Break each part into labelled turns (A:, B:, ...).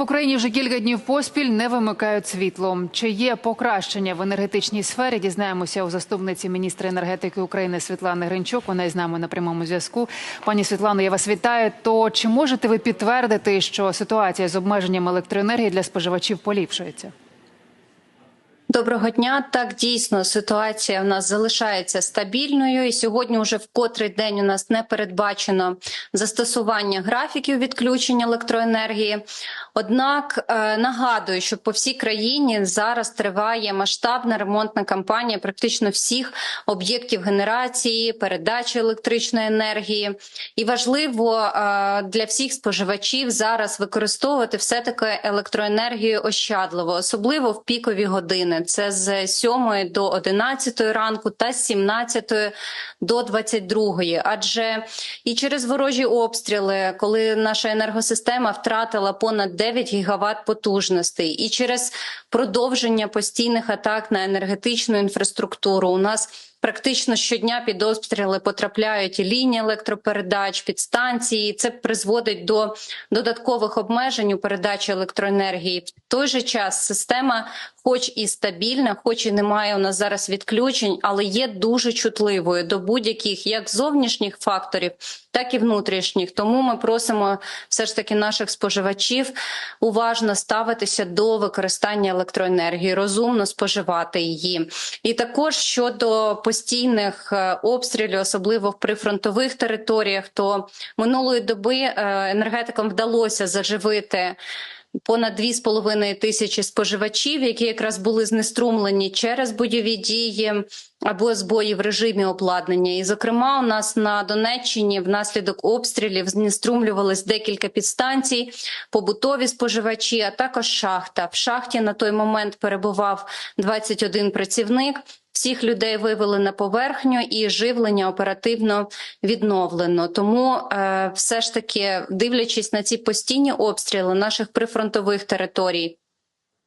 A: В Україні вже кілька днів поспіль не вимикають світло. Чи є покращення в енергетичній сфері? Дізнаємося у заступниці міністра енергетики України Світлани Гринчук. Вона із нами на прямому зв'язку. Пані Світлано, я вас вітаю. То чи можете ви підтвердити, що ситуація з обмеженням електроенергії для споживачів поліпшується?
B: Доброго дня. Так дійсно ситуація в нас залишається стабільною, і сьогодні, вже в котрий день у нас не передбачено застосування графіків відключення електроенергії. Однак е, нагадую, що по всій країні зараз триває масштабна ремонтна кампанія практично всіх об'єктів генерації, передачі електричної енергії, і важливо е, для всіх споживачів зараз використовувати все таки електроенергію ощадливо, особливо в пікові години. Це з 7 до 11 ранку та з 17 до 22. Адже і через ворожі обстріли, коли наша енергосистема втратила понад 9 гігават потужностей, і через продовження постійних атак на енергетичну інфраструктуру, у нас Практично щодня під обстріли потрапляють лінії електропередач, підстанції. Це призводить до додаткових обмежень у передачі електроенергії. В той же час система, хоч і стабільна, хоч і немає у нас зараз відключень, але є дуже чутливою до будь-яких як зовнішніх факторів, так і внутрішніх. Тому ми просимо все ж таки наших споживачів уважно ставитися до використання електроенергії, розумно споживати її. І також щодо постійних е, обстрілів, особливо в прифронтових територіях, то минулої доби е, енергетикам вдалося заживити. Понад 2,5 тисячі споживачів, які якраз були знеструмлені через бойові дії або збої в режимі обладнання. І, зокрема, у нас на Донеччині внаслідок обстрілів знеструмлювались декілька підстанцій, побутові споживачі, а також шахта. В шахті на той момент перебував 21 працівник. Всіх людей вивели на поверхню і живлення оперативно відновлено. Тому е, все ж таки, дивлячись на ці постійні обстріли наших прифронтових територій.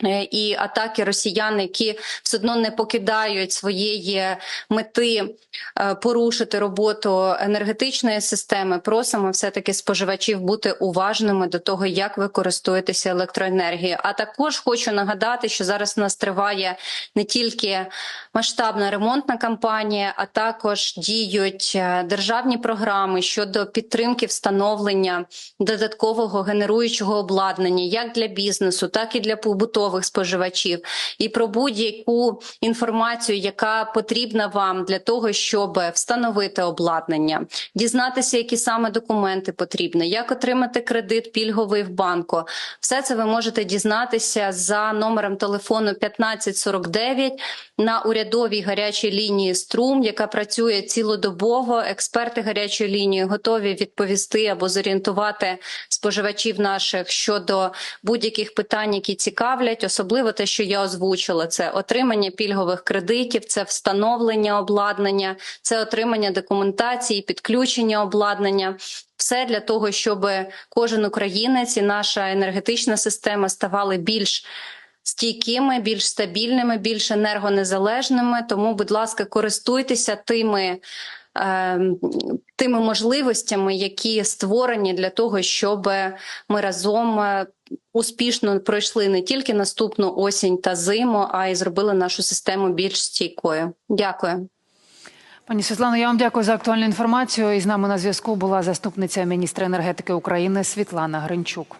B: Е, І атаки росіян, які все одно не покидають своєї мети е, порушити роботу енергетичної системи, просимо все таки споживачів бути уважними до того, як ви користуєтеся електроенергією. А також хочу нагадати, що зараз у нас триває не тільки масштабна ремонтна кампанія, а також діють е, державні програми щодо підтримки встановлення додаткового генеруючого обладнання, як для бізнесу, так і для побутових споживачів, і про будь-яку інформацію, яка потрібна вам для того, щоб встановити обладнання, дізнатися, які саме документи потрібні, як отримати кредит пільговий в банку. Все це ви можете дізнатися за номером телефону 1549 на урядовій гарячій лінії Струм, яка працює цілодобово. Експерти гарячої лінії готові відповісти або зорієнтувати споживачів наших щодо будь-яких питань, які цікавлять, особливо те, що я озвучила, це отримання пільгових кредитів, це встановлення обладнання, це отримання документації, підключення обладнання. Все для того, щоб кожен українець і наша енергетична система ставали більш стійкими, більш стабільними, більш енергонезалежними. Тому, будь ласка, користуйтеся тими. е, Тими можливостями, які створені для того, щоб ми разом е, успішно пройшли не тільки наступну осінь та зиму, а й зробили нашу систему більш стійкою. Дякую.
A: Пані Світлано, я вам дякую за актуальну інформацію. І з нами на зв'язку була заступниця міністра енергетики України Світлана Гринчук.